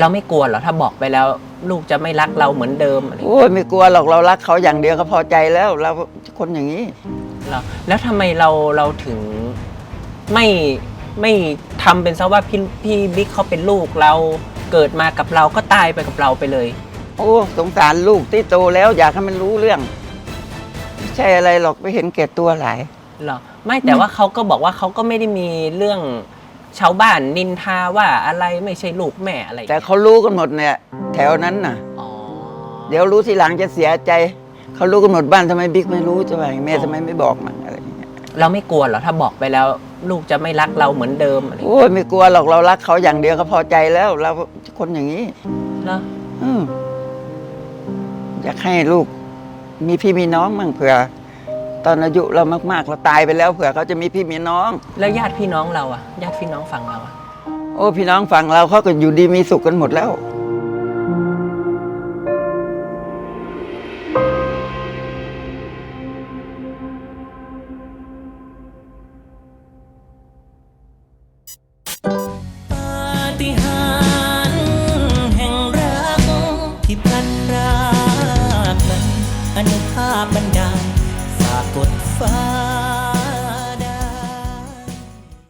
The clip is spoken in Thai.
เราไม่กลัวเหรอถ้าบอกไปแล้ว ลูกจะไม่รักเราเหมือนเดิมอะไรอย่างโอ้เงี้ยยไม่กลัวหรอกเรารักเขาอย่างเดียวก็พอใจแล้ว เราคนอย่างนี้ เหรอแล้วทำไมเราเราถึงไม่ไม่ทำเป็นซะว่าพี่พี่บิ๊กเขาเป็นลูกเราเกิดมากับเราก็ตายไปกับเราไปเลย โอ้สงสารลูกที่โตแล้วอยากให้มันรู้เรื่องไม่ใช่อะไรหรอกไปเห็นแก่ตัวหลาย เหรอไม่แต่ว่าเขาก็บอกว่าเขาก็ไม่ได้มีเรื่อง ชาวบ้านนินทาว่าอะไรไม่ใช่ลูกแม่อะไรอย่างแต่เงี้ยเขารู้กันหมดเนี่ยแถวนั้นน่ะ อ๋อเดี๋ยวรู้ทีหลังจะเสียใจ เขารู้กันหมดบ้านทำไมบิ๊กไม่รู้จะว่าไงแม่ทำไมไม่บอกมันอะไรอย่างเงี้ยเราไม่กลัวเหรอถ้าบอกไปแล้ว ลูกจะไม่รักเราเหมือนเดิมอะไรอย่างโอ้เงี้ยยไม่กลัวหรอกเรารักเขาอย่างเดียวก็พอใจแล้ว เราคนอย่างนี้เหรออืมอยากให้ลูก มีพี่มีน้องมั่งเผื่อ ตอนอายุเรามากๆเราตายไปแล้วเผื่อเขาจะมีพี่มีน้อง แล้วญาติพี่น้องเราอะญาติพี่น้องฝั่งเราอะโอ้พี่น้องฝั่งเราเขาก็อยู่ดีมีสุขกันหมดแล้ว ปาฏิหาริย์แห่งรักที่พลัดพรากนั้นอนุภาพบันดาลฝาก กดฟ้า